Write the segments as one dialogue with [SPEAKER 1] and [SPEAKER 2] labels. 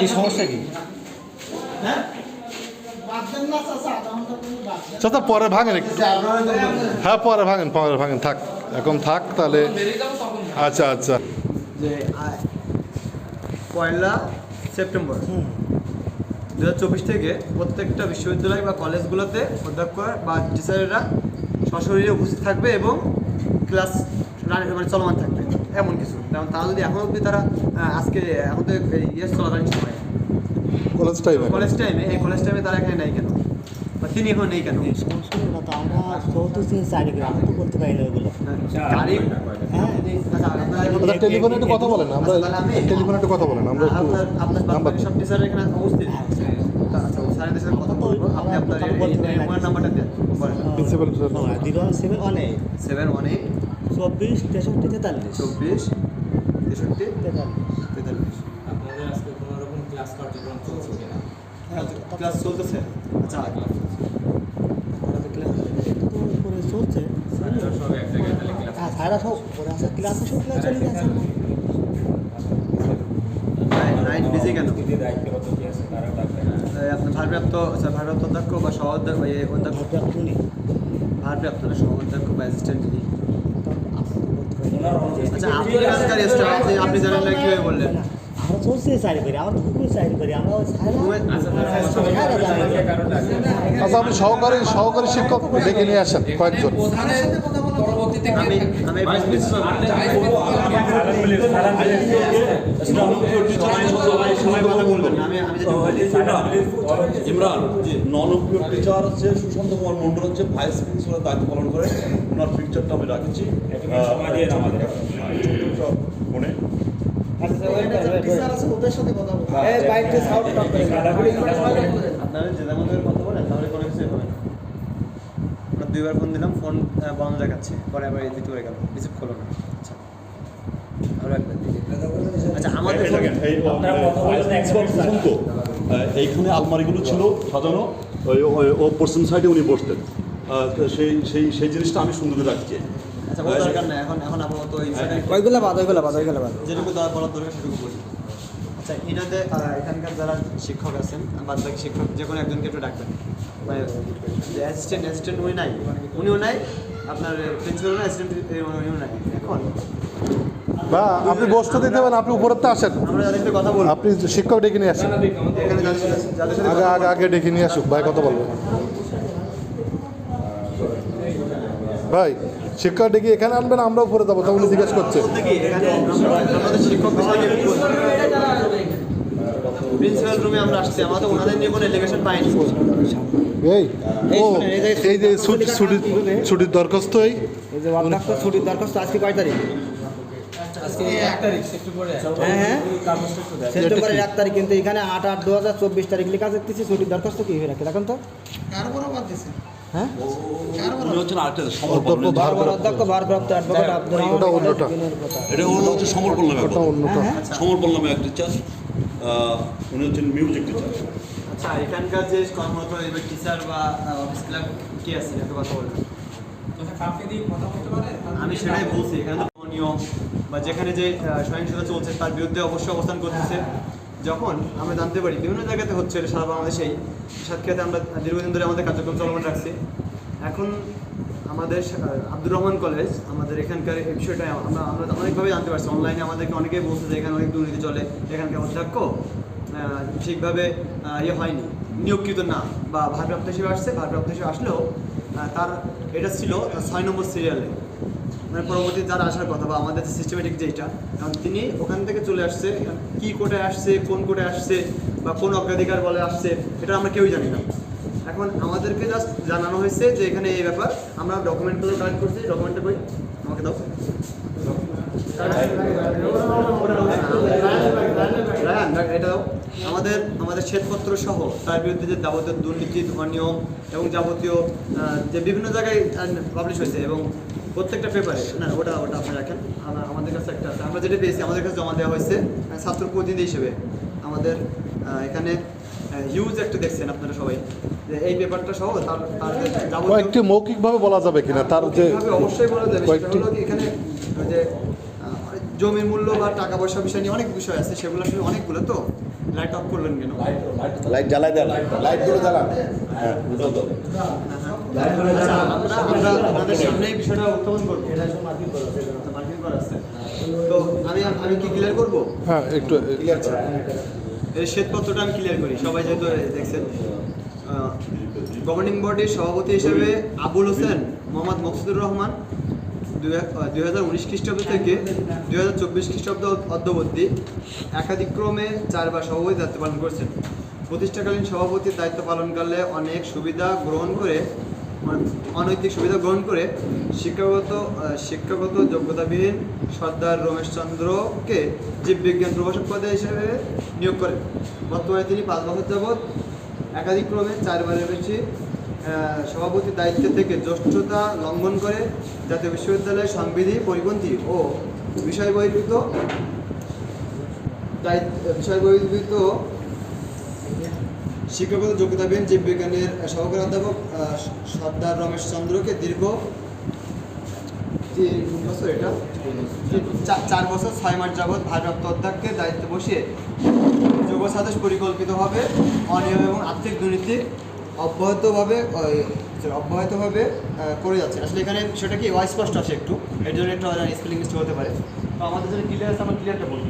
[SPEAKER 1] কি সমস্যা কি?
[SPEAKER 2] চাচা পরে ভাঙেন হ্যাঁ পরে ভাঙেন পরে ভাঙেন। থাক এখন থাক তাহলে। আচ্ছা আচ্ছা।
[SPEAKER 3] যে পয়লা সেপ্টেম্বর। দু হাজার চব্বিশ থেকে প্রত্যেকটা বিশ্ববিদ্যালয় বা কলেজগুলোতে অধ্যক্ষ বা টিচারেরা সশরীরে উপস্থিত থাকবে এবং ক্লাস মানে চলমান থাকবে এমন কিছু। যেমন তারা যদি এখন অবধি তারা আজকে এখন তো ইয়ে চলাকালীন সময়।
[SPEAKER 2] কলেজ টাইমে
[SPEAKER 3] কলেজ টাইমে এই কলেজ টাইমে তারা এখানে নেই কেন? বা তিনি এখন নেই কেন?
[SPEAKER 4] কথা আমরা চৌত্রিশ দিন চারি করে তো করতে পারি না ওগুলো। হ্যাঁ
[SPEAKER 3] আচ্ছা, আপনারা-
[SPEAKER 2] আচ্ছা টেলিফোনে একটু কথা বলেন আমরা
[SPEAKER 3] আচ্ছা, আমি-
[SPEAKER 2] টেলিফোনে একটু কথা বলেন আমরা একটু
[SPEAKER 3] আপনার আপনার সব টিচার এখানে উপস্থিত? আচ্ছা স্যারের সাথে কথা বলব। আপনি আপনার এই- এই নাম্বারটা দেন।
[SPEAKER 2] Principal sir
[SPEAKER 4] seven one eight
[SPEAKER 3] seven one eight
[SPEAKER 4] চব্বিশ তেষট্টি তেতাল্লিশ।
[SPEAKER 3] চব্বিশ তেষট্টি
[SPEAKER 4] তেতাল্লিশ।
[SPEAKER 3] তেতাল্লিশ।
[SPEAKER 5] আপনাদের আজকে কোনো রকম ক্লাস কার্যক্রম চলছে কিনা?
[SPEAKER 3] ক্লাস চলতেছে? আচ্ছা
[SPEAKER 4] আমাদের ক্লাস করে চলছে।
[SPEAKER 5] সব এক জায়গায় তাহলে ক্লাস
[SPEAKER 4] হ্যাঁ সারা সব ওরা আছে। ক্লাসে সব ক্লাস চলে যাচ্ছে
[SPEAKER 3] নাইট বিজি কেন?
[SPEAKER 5] দিদি দায়িত্বরত কি আছে তারা
[SPEAKER 3] আপনার ভারপ্রাপ্ত আচ্ছা ভারপ্রাপ্ত অধ্যক্ষ বা সহ অধ্যক্ষ? অধ্যক্ষ
[SPEAKER 4] উনি।
[SPEAKER 3] ভারপ্রাপ্ত না সহ অধ্যক্ষ বা অ্যাসিস্ট্যান্ট
[SPEAKER 5] উনি
[SPEAKER 3] আচ্ছা আপনি কাজকারী আপনি আপনি জানেন না কীভাবে বললেন?
[SPEAKER 4] আমরা চলছে করি আমরা হুকুম চারি করি আমরা সারা
[SPEAKER 5] আচ্ছা
[SPEAKER 2] আপনি সহকারী সহকারী শিক্ষক ডেকে নিয়ে আসেন কয়েকজন।
[SPEAKER 6] ইমরান নন টিচার হচ্ছে সুশান্ত কুমার মন্ডল হচ্ছে ভাইস প্রিন্সিপালের দায়িত্ব পালন করে। ওনার পিকচারটা আমি রাখছি। ফোনে
[SPEAKER 4] এই বাইকটা সাউন্ড
[SPEAKER 3] আপনারা যে যেমন বলেন তাহলে কোনো কিছুই আমরা দুইবার ফোন দিলাম ফোন বন্ধ দেখাচ্ছে। পরে আবার এই দিতে হয়ে গেল রিসিভ করল না। আচ্ছা আরও একবার আচ্ছা আমাদের
[SPEAKER 6] এইখানে আলমারিগুলো ছিল সাজানো। ওই ওই- ও পশ্চিম সাইডে উনি বসতেন। সেই সেই সেই জিনিসটা আমি সুন্দর করে রাখছি।
[SPEAKER 3] আচ্ছা বলার দরকার নাই এখন এখন আপাতত
[SPEAKER 4] ওইগুলো বাদ ওইগুলো বাদ ওইগুলো বাদ।
[SPEAKER 3] যেটুকু বলার দরকার সেটুকু বলি। আচ্ছা এটাতে এখানকার যারা শিক্ষক আছেন বাদ বাকি শিক্ষক যে কোনো একজনকে একটু ডাকবেন। মানে অ্যাসিস্ট্যান্ট অ্যাসিস্ট্যান্ট উনি নাই উনিও নাই আপনার প্রিন্সিপাল না অ্যাসিস্ট্যান্ট উনিও নাই। এখন
[SPEAKER 2] বা আপনি বসতে দিতে পারেন আপনি উপরের তো আসেন আপনি শিক্ষক ডেকে নিয়ে আসেন। আগে আগে আগে ডেকে নিয়ে আসুক ভাই কথা বলব। ভাই শিক্ষক ডেকে এখানে আনবেন আমরাও উপরে যাব তখন জিজ্ঞেস করছে।
[SPEAKER 3] বলতে কি এখানে আমরা- আমাদের শিক্ষক প্রিন্সিপাল রুমে আমরা আসছি আমাদের ওনাদের নিয়ে কোনো এলিগেশন পাইনি।
[SPEAKER 2] এই ও এই যে ছুটি ছুটি ছুটির দরখাস্ত এই?
[SPEAKER 4] যে ছুটির দরখাস্ত আজকে কয় তারিখ
[SPEAKER 7] আজকে এক তারিখ সেপ্টেম্বরে
[SPEAKER 4] হ্যাঁ হ্যাঁ সেপ্টেম্বরের এক তারিখ কিন্তু এখানে আট আট দু হাজার চব্বিশ তারিখ লেখা দেখতেছি ছুটির দরখাস্ত কি হয়ে রাখে? দেখুন তো।
[SPEAKER 7] কার বরাবর দিছে
[SPEAKER 4] হ্যাঁ?
[SPEAKER 2] অধ্যক্ষ
[SPEAKER 4] ভারপ্রাপ্ত অ্যাডভোকেট আব্দুল।
[SPEAKER 6] এটা হচ্ছে সমর নামে
[SPEAKER 2] ওটা অন্যটা।
[SPEAKER 6] সমর পাল নামে এক টিচার উনি হচ্ছেন মিউজিক টিচার।
[SPEAKER 3] আচ্ছা এখানকার যে কর্মরত এবার টিচার বা অফিস ক্লাব কি আছে? একটু কথা বলবেন।
[SPEAKER 7] পারে?
[SPEAKER 3] আমি সেটাই বলছি এখানে নিয়ম বা যেখানে যে সহিংসতা চলছে তার বিরুদ্ধে অবশ্যই অবস্থান করতেছে। যখন আমরা জানতে পারি বিভিন্ন জায়গাতে হচ্ছে সারা বাংলাদেশেই সাতক্ষীরাতে আমরা দীর্ঘদিন ধরে আমাদের কার্যক্রম চলমান রাখছি। এখন আমাদের আব্দুর রহমান কলেজ, আমাদের এখানকার এই বিষয়টা আমরা আমরা অনেকভাবে জানতে পারছি। অনলাইনে আমাদেরকে অনেকেই বলছে যে এখানে অনেক দুর্নীতি চলে, এখানকার অধ্যক্ষ ঠিকভাবে ইয়ে হয়নি, নিয়োগকৃত না বা ভারপ্রাপ্ত হিসেবে আসছে, ভারপ্রাপ্ত হিসেবে আসলেও তার, এটা ছিল ছয় নম্বর সিরিয়ালে মানে পরবর্তী যারা আসার কথা বা আমাদের সিস্টেমেটিক যেটা কারণ তিনি ওখান থেকে চলে আসছে কি কোটে আসছে, কোন কোটে আসছে, বা কোন অগ্রাধিকার বলে আসছে, এটা আমরা কেউই জানি না। এখন আমাদেরকে জাস্ট জানানো হয়েছে যে এখানে এই ব্যাপার, আমরা ডকুমেন্টগুলো কালেক্ট করছি ডকুমেন্টটা কই আমাকে দাও। এটা আমাদের আমাদের শ্বেতপত্র সহ, তার বিরুদ্ধে যে যাবতীয় দুর্নীতি অনিয়ম এবং যাবতীয় যে বিভিন্ন জায়গায় পাবলিশ হয়েছে এবং প্রত্যেকটা পেপারে না ওটা ওটা আপনি রাখেন। আমাদের কাছে একটা আছে। আমরা যেটা পেয়েছি আমাদের কাছে জমা দেওয়া হয়েছে ছাত্র প্রতিনিধি হিসেবে। আমাদের এখানে হিউজ একটা দেখছেন আপনারা সবাই। যে এই পেপারটা সহ তার
[SPEAKER 2] কয়েকটি মৌখিকভাবে বলা যাবে কিনা? তার যে
[SPEAKER 3] অবশ্যই বলা যাবে।
[SPEAKER 2] কয়েকটি
[SPEAKER 3] কি এখানে যে জমির মূল্য বা টাকা পয়সা বিষয় নিয়ে অনেক বিষয় আছে। সেগুলো আসলে অনেকগুলো তো। লাইট অফ করলেন কেন?
[SPEAKER 6] লাইট জ্বালাই দেন। লাইটগুলো জ্বালান। হ্যাঁ
[SPEAKER 3] আমরা আমরা সামনে এই বিষয়টা উত্থাপন করব। মার্কিং করা আছে তো আমি আমি কি ক্লিয়ার করব?
[SPEAKER 2] হ্যাঁ একটু
[SPEAKER 3] এই শ্বেতপত্রটা আমি ক্লিয়ার করি সবাই যেহেতু দেখছেন। গভর্নিং বডির সভাপতি হিসেবে আবুল হোসেন মোহাম্মদ মকসুদুর রহমান দুই হাজার উনিশ খ্রিস্টাব্দ থেকে দুই হাজার চব্বিশ খ্রিস্টাব্দ অদ্যবধি একাধিক্রমে চারবার সভাপতি দায়িত্ব পালন করছেন। প্রতিষ্ঠাকালীন সভাপতির দায়িত্ব পালনকালে অনেক সুবিধা গ্রহণ করে অনৈতিক সুবিধা গ্রহণ করে শিক্ষাগত শিক্ষাগত যোগ্যতাবিহীন সর্দার রমেশচন্দ্রকে জীববিজ্ঞান প্রভাষক পদে হিসেবে নিয়োগ করেন। বর্তমানে তিনি পাঁচ বছর যাবৎ একাধিক্রমে চারবারের বেশি সভাপতির দায়িত্ব থেকে জ্যেষ্ঠতা লঙ্ঘন করে জাতীয় বিশ্ববিদ্যালয়ের সংবিধি পরিপন্থী ও বিষয় বহির্ভূত বিষয় বহির্ভূত শিক্ষাগত যোগ্যতাবিহীন জীববিজ্ঞানের সহকারী অধ্যাপক সর্দার রমেশ চন্দ্রকে দীর্ঘ বছর এটা? চার বছর, ছয় মাস যাবৎ ভারপ্রাপ্ত অধ্যক্ষকে দায়িত্ব বসিয়ে যুব সাদেশ পরিকল্পিতভাবে অনিয়ম এবং আর্থিক দুর্নীতি অব্যাহতভাবে অব্যাহতভাবে করে যাচ্ছে। আসলে এখানে সেটা কি অস্পষ্ট আছে একটু। এর জন্য একটু স্পেলিং মিস্টেক হতে পারে। তো আমাদের যেটা ক্লিয়ার আছে, আমার ক্লিয়ারটা বলব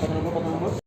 [SPEAKER 3] কত নম্বর কত নম্বর